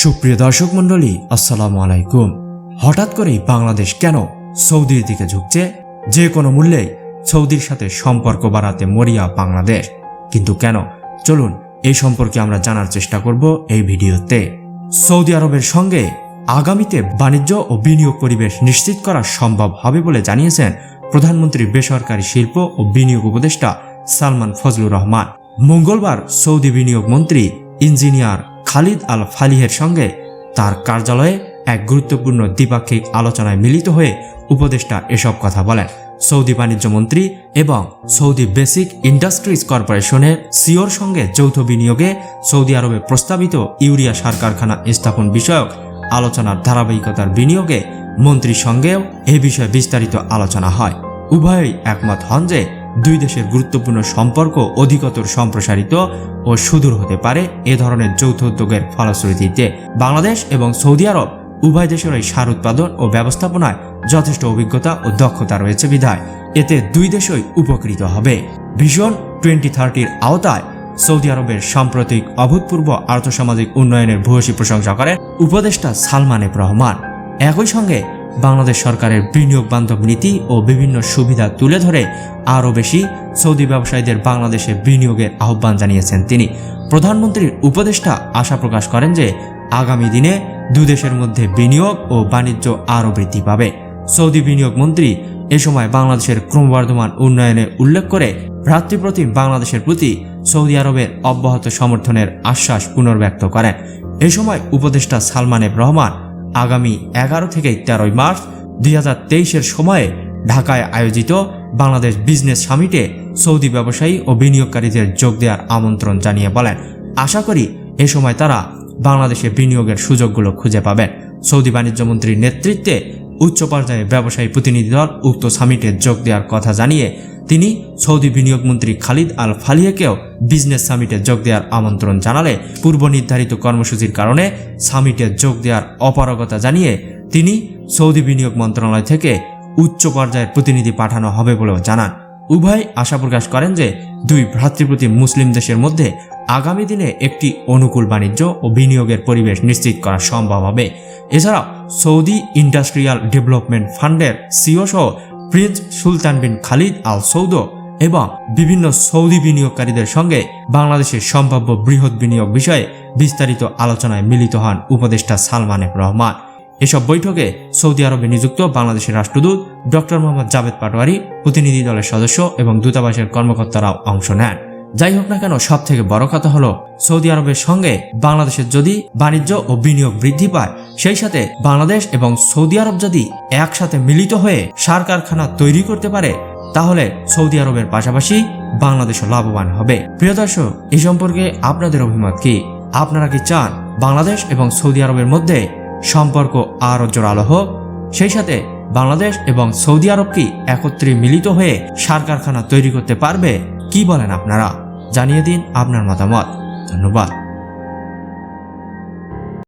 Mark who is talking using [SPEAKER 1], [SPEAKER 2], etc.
[SPEAKER 1] সুপ্রিয় দর্শক মণ্ডলী, আসসালামু আলাইকুম। হঠাৎ করেই বাংলাদেশ কেন সৌদির দিকে ঝুঁকছে? যে কোনো মূল্যেই সৌদির সাথে সম্পর্ক বাড়াতে মরিয়া বাংলাদেশ। কিন্তু কেন? চলুন এই সম্পর্কে আমরা জানার চেষ্টা করব এই ভিডিওতে। সৌদি আরবের সঙ্গে আগামীতে বাণিজ্য ও বিনিয়োগ পরিবেশ নিশ্চিত করা সম্ভব হবে বলে জানিয়েছেন প্রধানমন্ত্রী বেসরকারি শিল্প ও বিনিয়োগ উপদেষ্টা সালমান ফজলুর রহমান। মঙ্গলবার সৌদি বিনিয়োগ মন্ত্রী, ইঞ্জিনিয়ার খালিদ আল ফালিহের সঙ্গে তার কার্যালয়ে এক গুরুত্বপূর্ণ দ্বিপাক্ষিক আলোচনায় মিলিত হয়ে উপদেষ্টা এসব কথা বলেন। সৌদি বাণিজ্য মন্ত্রী এবং সৌদি বেসিক ইন্ডাস্ট্রিজ কর্পোরেশনের সিওর সঙ্গে যৌথ বিনিয়োগে সৌদি আরবে প্রস্তাবিত ইউরিয়া সার কারখানা স্থাপন বিষয়ক আলোচনার ধারাবাহিকতার বিনিয়োগে মন্ত্রীর সঙ্গেও এ বিষয়ে বিস্তারিত আলোচনা হয়। উভয়ই একমত হন যে দুই দেশের গুরুত্বপূর্ণ সম্পর্ক অধিকতর সম্প্রসারিত ও সুদূর হতে পারে এ ধরনের যৌথ উদ্যোগের ফলশ্রুতিতে। বাংলাদেশ এবং সৌদি আরব উভয় দেশের এই সার উৎপাদন ও ব্যবস্থাপনায় যথেষ্ট অভিজ্ঞতা ও দক্ষতা রয়েছে বিধায় এতে দুই দেশই উপকৃত হবে। ভিশন টোয়েন্টি থার্টির আওতায় সৌদি আরবের সাম্প্রতিক অভূতপূর্ব আর্থসামাজিক উন্নয়নের ভূয়সী প্রশংসা করেন উপদেষ্টা সালমান এফ রহমান। একই সঙ্গে বাংলাদেশ সরকারের বিনিয়োগ বান্ধব নীতি ও বিভিন্ন সুবিধা তুলে ধরে আরও বেশি সৌদি ব্যবসায়ীদের বাংলাদেশে বিনিয়োগের আহ্বান জানিয়েছেন তিনি। প্রধানমন্ত্রীর উপদেষ্টা আশা প্রকাশ করেন যে, আগামী দিনে দুদেশের মধ্যে বিনিয়োগ ও বাণিজ্য আরও বৃদ্ধি পাবে। সৌদি বিনিয়োগ মন্ত্রী এ সময় বাংলাদেশের ক্রমবর্ধমান উন্নয়নে উল্লেখ করে ভ্রাতৃপ্রতিম বাংলাদেশের প্রতি সৌদি আরবের অব্যাহত সমর্থনের আশ্বাস পুনর্ব্যক্ত করেন। এ সময় উপদেষ্টা সালমান রহমান আগামী এগারো থেকে তেরোই মার্চ দুই হাজার তেইশের সময়ে ঢাকায় আয়োজিত বাংলাদেশ বিজনেস সামিটে সৌদি ব্যবসায়ী ও বিনিয়োগকারীদের যোগ দেওয়ার আমন্ত্রণ জানিয়ে বলেন, আশা করি এ সময় তারা বাংলাদেশে বিনিয়োগের সুযোগগুলো খুঁজে পাবেন। সৌদি বাণিজ্য মন্ত্রীর নেতৃত্বে উচ্চ পর্যায়ে ব্যবসায়ী প্রতিনিধি দল উক্ত সামিটে যোগ দেওয়ার কথা জানিয়ে তিনি সৌদি বিনিয়োগ মন্ত্রী খালিদ আল ফালিয়াকেও বিজনেস সামিটে যোগ দেওয়ার আমন্ত্রণ জানালে পূর্ব নির্ধারিত কর্মসূচির কারণে সামিটে যোগ দেওয়ার অপারগতা জানিয়ে তিনি সৌদি বিনিয়োগ মন্ত্রণালয় থেকে উচ্চ পর্যায়ের প্রতিনিধি পাঠানো হবে বলেও জানান। উভয় আশা প্রকাশ করেন যে দুই ভ্রাতৃপ্রতিম মুসলিম দেশের মধ্যে আগামী দিনে একটি অনুকূল বাণিজ্য ও বিনিয়োগের পরিবেশ নিশ্চিত করা সম্ভব হবে। এছাড়াও সৌদি ইন্ডাস্ট্রিয়াল ডেভেলপমেন্ট ফান্ডের সিও সহ prince Sultan bin Khalid Al Saud এবং বিভিন্ন সৌদি বিনিয়োগকারীদের সঙ্গে বাংলাদেশের সম্ভাব্য বৃহৎ বিনিয়োগ বিষয়ে বিস্তারিত আলোচনায় মিলিত হন উপদেষ্টা সালমান এফ রহমান। এসব বৈঠকে সৌদি আরবে নিযুক্ত বাংলাদেশের রাষ্ট্রদূত ডক্টর মোহাম্মদ জাভেদ পাটোয়ারি প্রতিনিধি দলের সদস্য এবং দূতাবাসের কর্মকর্তারাও অংশ নেন। যাই হোক না কেন সব থেকে বড় কথা হলো সৌদি আরবের সঙ্গে বাংলাদেশের যদি বাণিজ্য ও বিনিয়োগ বৃদ্ধি পায়, সেই সাথে বাংলাদেশ এবং সৌদি আরব যদি একসাথে মিলিত হয়ে সার কারখানা তৈরি করতে পারে, তাহলে সৌদি আরবের পাশাপাশি বাংলাদেশও লাভবান হবে। প্রিয় দর্শক এই সম্পর্কে আপনাদের অভিমত কি? আপনারা কি চান বাংলাদেশ এবং সৌদি আরবের মধ্যে সম্পর্ক আরও জোরালো হোক? সেই সাথে বাংলাদেশ এবং সৌদি আরব কি একত্রে মিলিত হয়ে সার কারখানা তৈরি করতে পারবে, কি বলেন আপনারা? জানিয়ে দিন আপনার মতামত। ধন্যবাদ।